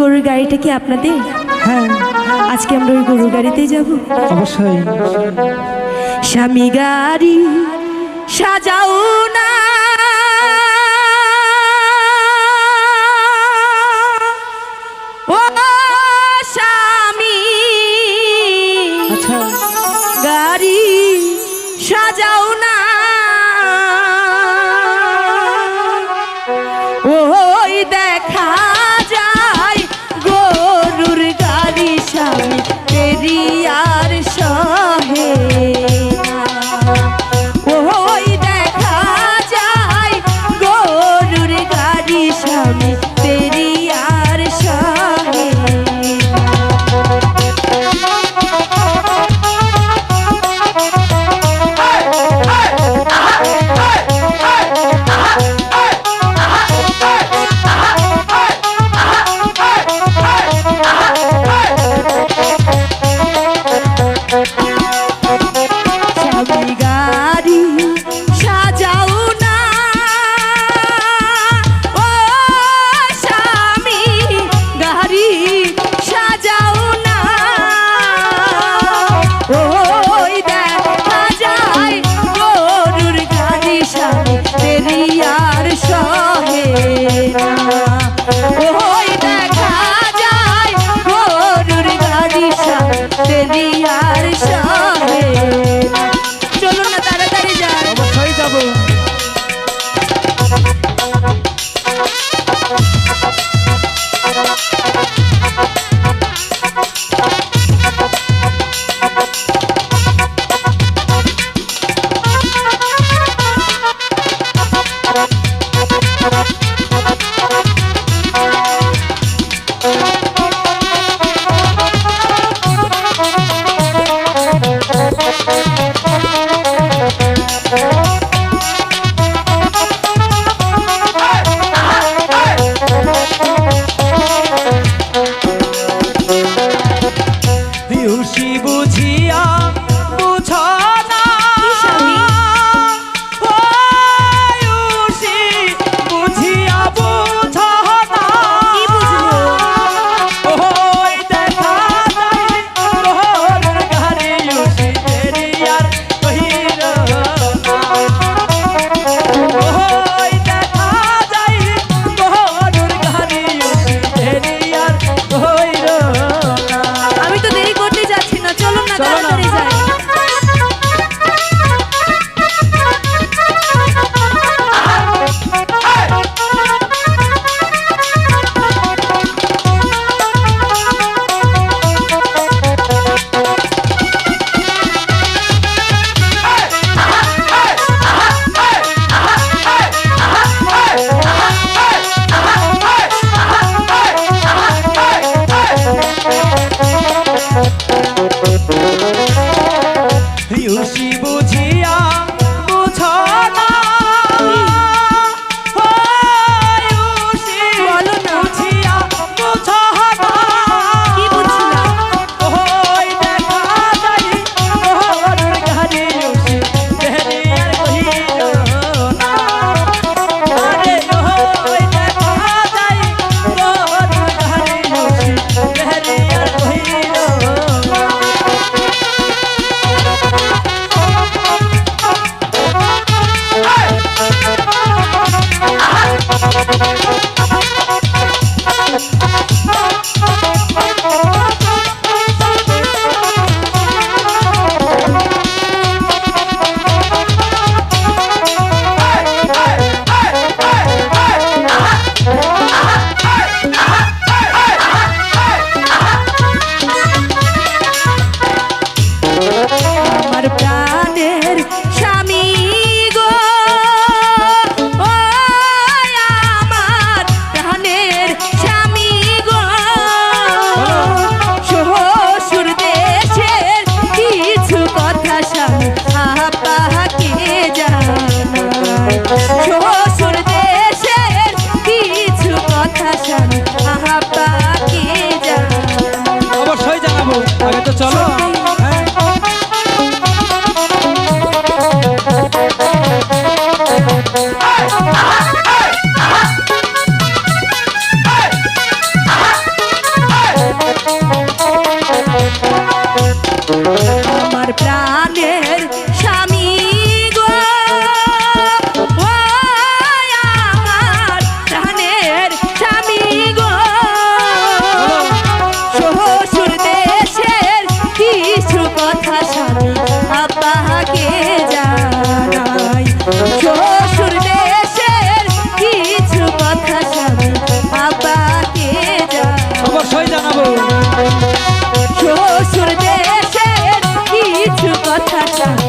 গরুর গাড়িটা কি আপনাদের? হ্যাঁ। আজকে আমরা ওই গরুর গাড়িতেই যাব। অবশ্যই। স্বামী গাড়ি সাজাও না। baby, I. 不起啊。কথাটা